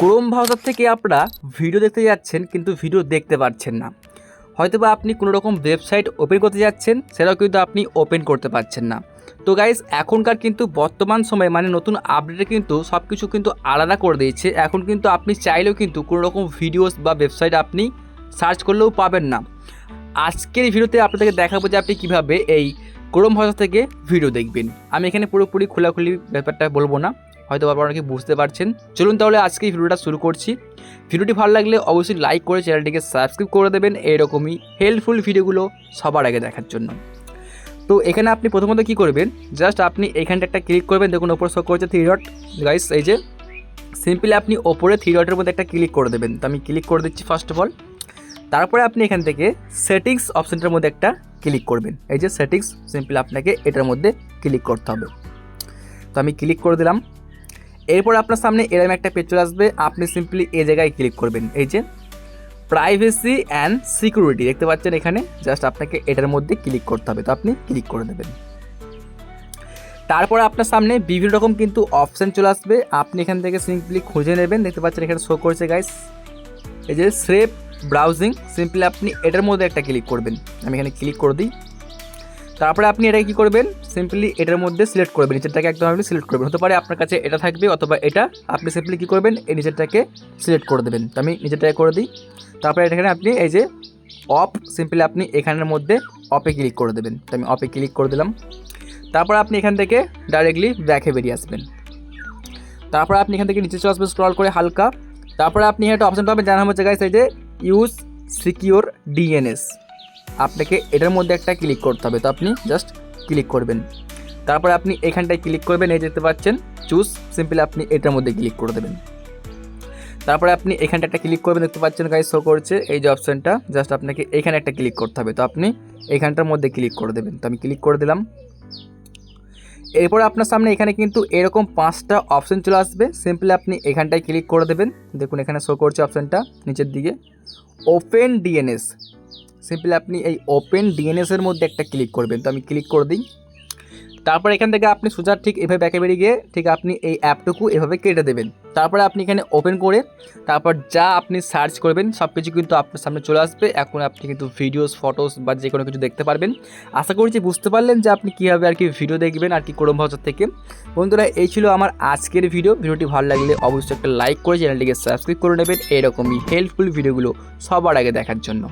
Chrome browser থেকে আপনারা video দেখতে যাচ্ছেন, কিন্তু ভিডিও দেখতে পাচ্ছেন না। হয়তো বা আপনি কোনো রকম ওয়েবসাইট ওপেন করতে যাচ্ছেন, সেটাও কিন্তু আপনি ওপেন করতে পারছেন না। তো গাইজ এখনকার কিন্তু বর্তমান সময়ে মানে নতুন আপডেটে কিন্তু সব কিছু কিন্তু আলাদা করে দিয়েছে। এখন কিন্তু আপনি চাইলেও কিন্তু কোনো রকম ভিডিওস বা ওয়েবসাইট আপনি সার্চ করলেও পাবেন না। আজকের ভিডিওতে আপনাদেরকে দেখাবো যে আপনি কীভাবে এই ক্রোম ভাষা থেকে ভিডিও দেখবেন। আমি এখানে পুরোপুরি খোলাখুলি ব্যাপারটা বলব না। হয়তো আপনারা অনেকে বুঝতে পারছেন। চলুন তাহলে আজকে এই ভিডিওটা শুরু করছি। ভিডিওটি ভালো লাগলে অবশ্যই লাইক করে চ্যানেলটিকে সাবস্ক্রাইব করে দেবেন। এরকমই হেল্পফুল ভিডিওগুলো সবার আগে দেখার জন্য। তো এখানে আপনি প্রথমত কী করবেন? জাস্ট আপনি এখানটা একটা ক্লিক করবেন। দেখুন, ওপর শো করছে থ্রি ডট গাইস এই যে সিম্পলি আপনি ওপরে থ্রি ডটের মধ্যে একটা ক্লিক করে দেবেন। তো আমি ক্লিক করে দিচ্ছি ফার্স্ট অফ অল তারপরে আপনি এখান থেকে সেটিংস অপশানটার মধ্যে একটা ক্লিক করবেন। এই যে সেটিংস সিম্পলি আপনাকে এটার মধ্যে ক্লিক করতে হবে। তো আমি ক্লিক করে দিলাম। এরপর আপনার সামনে এরকম একটা পেজ চলে আসবে। আপনি সিম্পলি এই জায়গায় ক্লিক করবেন। এই যে প্রাইভেসি অ্যান্ড সিকিউরিটি দেখতে পাচ্ছেন এখানে। জাস্ট আপনাকে এটার মধ্যে ক্লিক করতে হবে। তো আপনি ক্লিক করে দেবেন তারপর আপনার সামনে বিভিন্ন রকম কিন্তু অপশান চলে আসবে। আপনি এখান থেকে সিম্পলি খুঁজে নেবেন। দেখতে পাচ্ছেন এখানে শো করছে গাইস এই যে সেফ ব্রাউজিং সিম্পলি আপনি এটার মধ্যে একটা ক্লিক করবেন। আমি এখানে ক্লিক করে দিই। তারপরে আপনি এটা কী করবেন? সিম্পলি এটার মধ্যে সিলেক্ট করবেন, নিচেরটাকে একদম আপনি সিলেক্ট করবেন। হতে পারে আপনার কাছে এটা থাকবে অথবা এটা। আপনি সিম্পলি কী করবেন? এই নিচেরটাকে সিলেক্ট করে দেবেন। তো আমি নিচেরটাকে করে দিই। তারপরে এখানে আপনি এই যে অফ সিম্পলি আপনি এখানের মধ্যে অপে ক্লিক করে দেবেন। তো আমি অপে ক্লিক করে দিলাম। তারপর আপনি এখান থেকে ডাইরেক্টলি ব্যাকে বেরিয়ে আসবেন। তারপর আপনি এখান থেকে নিচে চলে আসবেন স্ক্রল করে হালকা। তারপরে আপনি একটা অপশন পাবেন। জানা হচ্ছে গাইস এই যে ইউজ সিকিওর ডিএনএস আপনাকে এটার মধ্যে একটা ক্লিক করতে হবে। তো আপনি জাস্ট ক্লিক করবেন। তারপরে আপনি এখানটায় ক্লিক করবেন, এই যেতে পাচ্ছেন চুজ সিম্পলি আপনি এটার মধ্যে ক্লিক করে দেবেন। তারপরে আপনি এখানটা একটা ক্লিক করবেন, দেখতে পাচ্ছেন গাইস শো করছে, এই যে অপশানটা জাস্ট আপনাকে এখানে একটা ক্লিক করতে হবে। তো আপনি এখানটার মধ্যে ক্লিক করে দেবেন। তো আমি ক্লিক করে দিলাম। এরপর আপনার সামনে এখানে কিন্তু এরকম পাঁচটা অপশন চলে আসবে। সিম্পলি আপনি এখানটায় ক্লিক করে দেবেন। দেখুন, এখানে শো করছে অপশানটা নিচের দিকে। ওপেন ডিএনএস সিম্পলি আপনি এই ওপেন ডিএনএসের মধ্যে একটা ক্লিক করবেন। তো আমি ক্লিক করে দিই। তারপর এখান থেকে আপনি সোজা ঠিক এভাবে ব্যাকে গিয়ে ঠিক আপনি এই অ্যাপটুকু এভাবে কেটে দেবেন। তারপরে আপনি এখানে ওপেন করে তারপর যা আপনি সার্চ করবেন সব কিছু কিন্তু আপনার সামনে চলে আসবে। এখন আপনি কিন্তু ভিডিওস ফটোস বা যে কোনো কিছু দেখতে পারবেন। আশা করছি বুঝতে পারলেন যে আপনি কীভাবে আর কি ভিডিও দেখবেন আর কি ক্রোম ভাউচার থেকে। বন্ধুরা, এই ছিল আমার আজকের ভিডিও ভিডিওটি ভালো লাগলে অবশ্যই একটা লাইক করে চ্যানেলটিকে সাবস্ক্রাইব করে নেবেন। এরকমই হেল্পফুল ভিডিওগুলো সবার আগে দেখার জন্য।